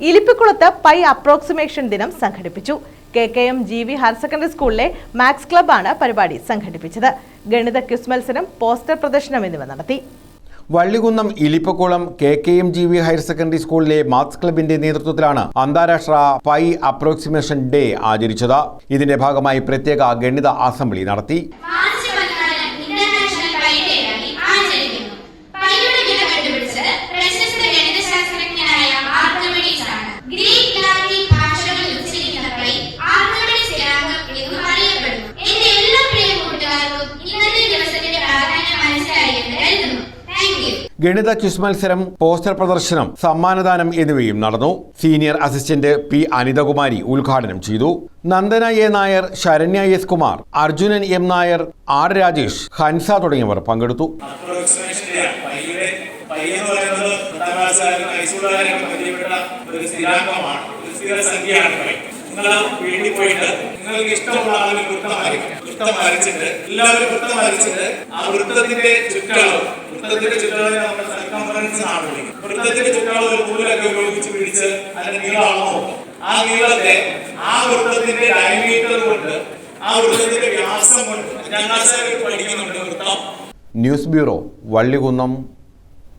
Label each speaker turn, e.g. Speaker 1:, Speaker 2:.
Speaker 1: ഇലിപ്പിക്കുളത്ത് pi approximation ദിനം സംഘടിപ്പിച്ചു. K K M G V higher secondary സ്കൂളിലെ മാത്സ് ക്ലബ്ബാണ് പരിപാടി സംഘടിപ്പിച്ചത്. ഗണിത ക്വിസ് മത്സരം പോസ്റ്റർ പ്രദർശനം എന്നിവ നടത്തി.
Speaker 2: Vallikunnam Ilippakkulam K K M G V higher secondary സ്കൂളിലെ മാത്സ് ക്ലബിന്റെ നേതൃത്വത്തിലാണ് അന്താരാഷ്ട്ര പൈ അപ്രോക്സിമേഷൻ ഡേ ആചരിച്ചത്. ഇതിന്റെ ഭാഗമായി പ്രത്യേക ഗണിത അസംബ്ലി നടത്തി. ഗണിത ക്വിസ് മത്സരം പോസ്റ്റർ പ്രദർശനം സമ്മാനദാനം എന്നിവയും നടന്നു. സീനിയർ അസിസ്റ്റന്റ് പി അനിതകുമാരി ഉദ്ഘാടനം ചെയ്തു. Nandana A Nair Saranya S Kumar Arjunan M Nair R Rajesh Hansa തുടങ്ങിയവർ പങ്കെടുത്തു.
Speaker 3: ഇഷ്ടമുള്ള ആളുകൾ വൃത്തം വരയ്ക്കുക വൃത്തം വരച്ചിട്ട് എല്ലാവരും വൃത്തം വരച്ചിട്ട് ആ വൃത്തത്തിന്റെ ചുറ്റളവ് വൃത്തത്തിന്റെ ചുറ്റളവിനെ നമ്മൾ സർക്കംഫറൻസ് ആണ് വിളിക്കുന്നത് വൃത്തത്തിന്റെ ചുറ്റളവ് ഒരു കൂടുതലൊക്കെ ഉപയോഗിച്ച് പിടിച്ച് അതിന്റെ നീളമാണോ? ആ നീളത്തെ ആ വൃത്തത്തിന്റെ ഡയമീറ്റർ കൊണ്ട് ആ വൃത്തത്തിന്റെ വ്യാസം കൊണ്ട് ഞങ്ങൾ പഠിക്കുന്നുണ്ട് വൃത്തം.
Speaker 2: News bureau Vallikunnam